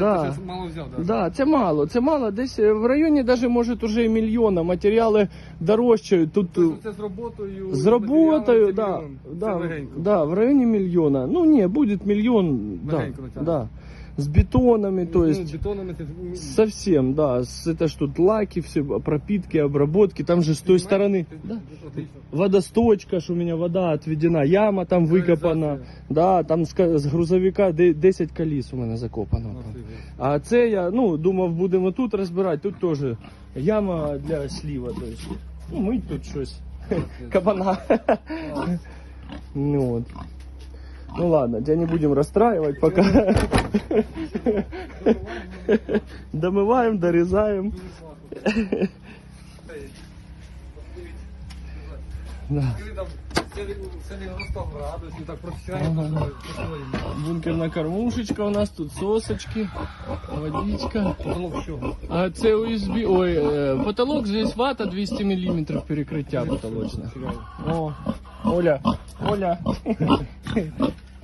Да. Це мало взяв, да? Да, це мало, це мало. Десь е, в районі даже може уже і мільйона. Матеріали дорожчають. Тут Тобто це з роботою, з роботою, да, да, да, в районі мільйона. Ну ні, буде мільйон. Да, натягнути. да З бетонами, то Ну, есть. бетонами це... ну, Совсем, да. С- Это ж тут лаки, все, пропитки, обработки. Там же с той стороны Ти- да, Отлично. водосточка, что у меня вода отведена, яма там выкопана. Каналізація. Да, там з, ка- з грузовика де- 10 коліс у мене закопано. Ну, там. це є. А це я ну, думав, будемо тут розбирати. Тут теж яма для сліва. То есть, ну, мить тут щось. Кабана. Ну, вот. ну ладно, тебя не будем расстраивать пока. Домываем, дорезаем. Да. Коли там це від- це 90 градусів, так професіонально. Ага. працює. Бункерна кормушечка у нас тут сосочки, водичка. Потолок що? А це USB, ой, е, потолок здесь вата 200 мм перекриття потолочне. О, Оля, Оля.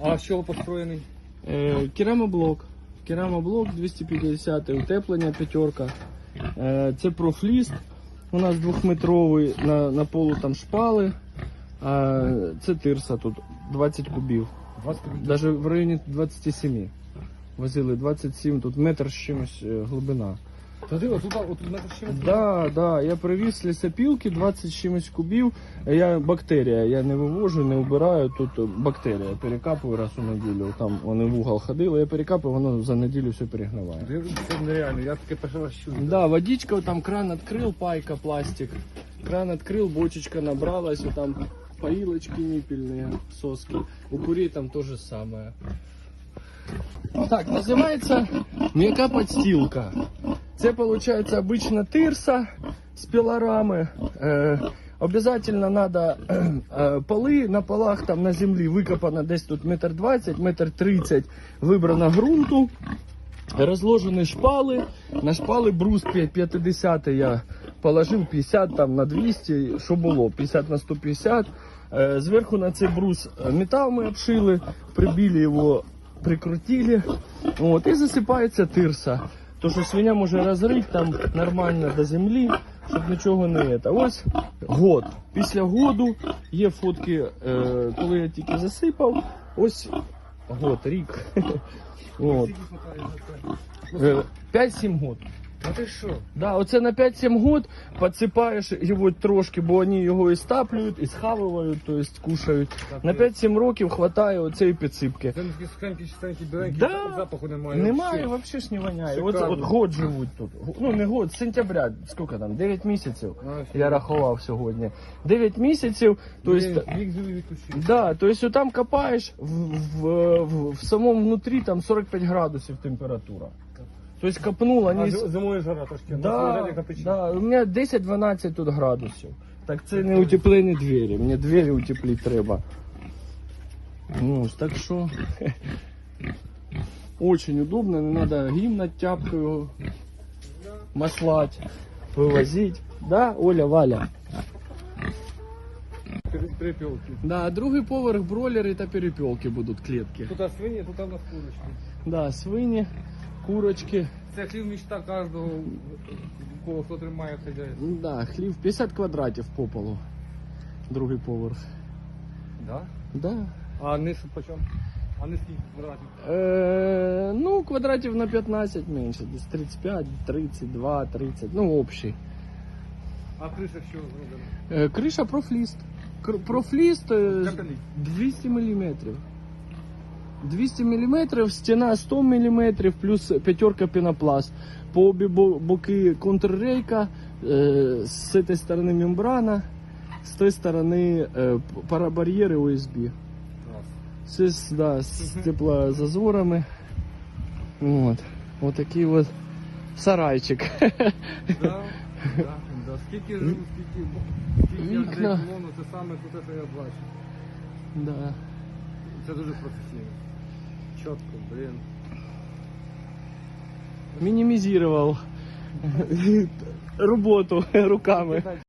А що построєний? Е, керамоблок. Керамоблок 250, утеплення п'ятерка. Е, це профліст. У нас двохметровий на, на полу там шпали. А, це тирса тут 20 кубів. 20 кубів. Даже в районі 27. Возили 27, тут метр з чимось е, глибина. Та диво, тут, отут метр ще Да, да, я привіз лісопілки, 20 з чимось кубів. Я бактерія, я не вивожу, не вбираю. Тут бактерія. Перекапую раз у неділю. Там вони в угол ходили, я перекапую, воно за неділю все перегниває. Це нереально, я таке перший раз чую. Да, водичка, там кран открыл, пайка, пластик. Кран открыл, бочечка набралась, вот там поилочки ниппельные, соски. У курей там то же самое. Так, называется м'яка подстилка. Це получается обычно тирса з пилорами. Е, обязательно надо е, поли на полах там на землі викопано десь тут метр двадцять, метр тридцять вибрано ґрунту. Розложені шпали. На шпали брус 50 я положив 50 там на 200, що було, 50 на 150. Е, Зверху на цей брус е, метал ми обшили, прибили його, прикрутили. От, і засипається тирса. То, що свиня може розрити там нормально до землі, щоб нічого не це. Ось год. Після году є фотки, е, коли я тільки засипав. Ось год, рік. Е, 5-7 год. А ти що? Да, оце на 5-7 год підсипаєш його трошки, бо вони його і стаплюють, і схавують, тобто кушають. На 5-7 років хватає оцеї підсипки. Це такі сухенькі, чистенькі, біленькі, Да. запаху немає. Немає, Вообще. взагалі ж не воняє. От, Шикарно. от год живуть тут. Ну не год, з сентября, скільки там, 9 місяців. А, Я рахував сьогодні. 9 місяців, тобто... Блін, Вік живий, вік. Да, то есть там копаешь, в, в, в, в самом внутри там 45 градусов температура. То есть копнул, А они... з- зимою жара трошки. Да, на печі. да, у меня 10-12 тут градусів. Так це не утеплені двері, мені двері утеплити треба. Ну, ж, так що... Очень удобно, не надо гімн над тяпкою маслать, вивозить. Да, Оля, Валя? Пере- Перепілки. Да, другий поверх бройлери та перепілки будуть клітки. Тут а свині, тут а в нас курочки. Да, свині, Курочки. Це хлів мечта кожного, кого хто тримає хазяйство. Да, хлів 50 квадратів по полу. Другий поверх. Да? Да. А низ по чому? А низ скільки квадратів? Е, ну, квадратів на 15 менше, десь 35, 32, 30, ну, общий. А криша що зроблена? Е, криша профліст. Кр- Профліст е, з- Капелі. 200 мм. 200 мм, стіна 100 мм, плюс п'ятерка пінопласт. По обі боки контррейка, е, з цієї сторони мембрана, з тієї сторони е, парабар'єри USB. Все да, з теплозазорами. Вот. Вот такий от сарайчик. Да, да, да. Скільки живу, скільки, скільки я людей це саме те, що я бачу. да. Це дуже професійно. Чітко, блин. Минимизировал работу руками.